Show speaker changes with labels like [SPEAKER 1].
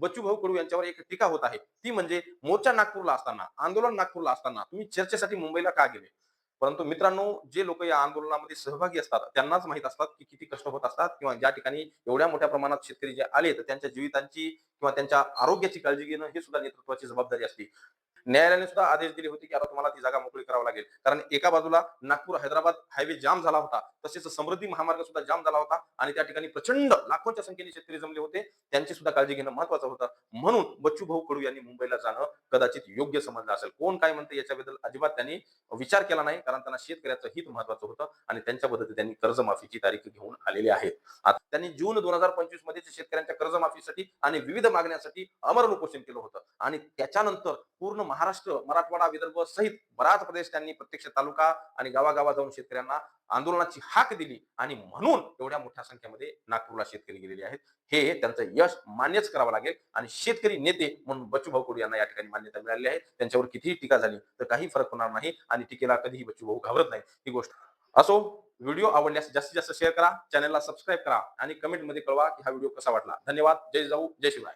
[SPEAKER 1] बच्चू भाऊ कडू यांच्यावर एक टीका होत आहे. ती म्हणजे मोर्चा नागपूरला असताना आंदोलन नागपूरला असताना तुम्ही चर्चेसाठी मुंबईला का गेले? परंतु मित्रांनो जे लोक या आंदोलनामध्ये सहभागी असतात त्यांनाच माहीत असतात की किती कष्ट होत असतात किंवा ज्या ठिकाणी एवढ्या मोठ्या प्रमाणात शेतकरी जे आले तर त्यांच्या जीवितांची किंवा त्यांच्या आरोग्याची काळजी घेणं ही सुद्धा नेतृत्वाची जबाबदारी असते. न्यायालयाने सुद्धा आदेश दिले होते की आता तुम्हाला ती जागा मोकळी करावी लागेल. कारण एका बाजूला नागपूर हैदराबाद हायवे जाम झाला होता. तसेच समृद्धी महामार्ग सुद्धा जाम झाला होता आणि त्या ठिकाणी प्रचंड लाखोंच्या संख्येने शेतकरी जमले होते. त्यांची सुद्धा काळजी घेणं महत्वाचं होतं. म्हणून बच्चू भाऊ कडू यांनी मुंबईला जाणं कदाचित योग्य समजलं असेल. कोण काय म्हणते याच्याबद्दल अजिबात त्यांनी विचार केला नाही कारण त्यांना शेतकऱ्याचं हित महत्वाचं होतं आणि त्यांच्या पद्धतीने त्यांनी कर्जमाफीची तारीख घेऊन आलेली आहेत. आता त्यांनी जून दोन हजार पंचवीसमध्ये शेतकऱ्यांच्या कर्जमाफीसाठी आणि विविध मागण्यांसाठी अमरण उपोषण केलं होतं. आणि त्याच्यानंतर पूर्ण महाराष्ट्र मराठवाडा विदर्भ सहित बराच प्रदेश त्यांनी प्रत्यक्ष तालुका आणि गावागावा जाऊन शेतकऱ्यांना आंदोलनाची हाक दिली आणि म्हणून एवढ्या मोठ्या संख्येमध्ये नागपूरला शेतकरी गेलेले आहेत. हे त्यांचं यश मान्यच करावं लागेल आणि शेतकरी नेते म्हणून बच्चू भाऊ कडू यांना या ठिकाणी मान्यता मिळाली आहे. त्यांच्यावर कितीही टीका झाली तर काही फरक होणार नाही आणि टीकेला कधीही बच्चू भाऊ घाबरत नाही ही गोष्ट. असो व्हिडिओ आवडल्यास जास्तीत जास्त शेअर करा चॅनलला सबस्क्राईब करा आणि कमेंटमध्ये कळवा की हा व्हिडिओ कसा वाटला. धन्यवाद जय जाऊ जय शिवराय.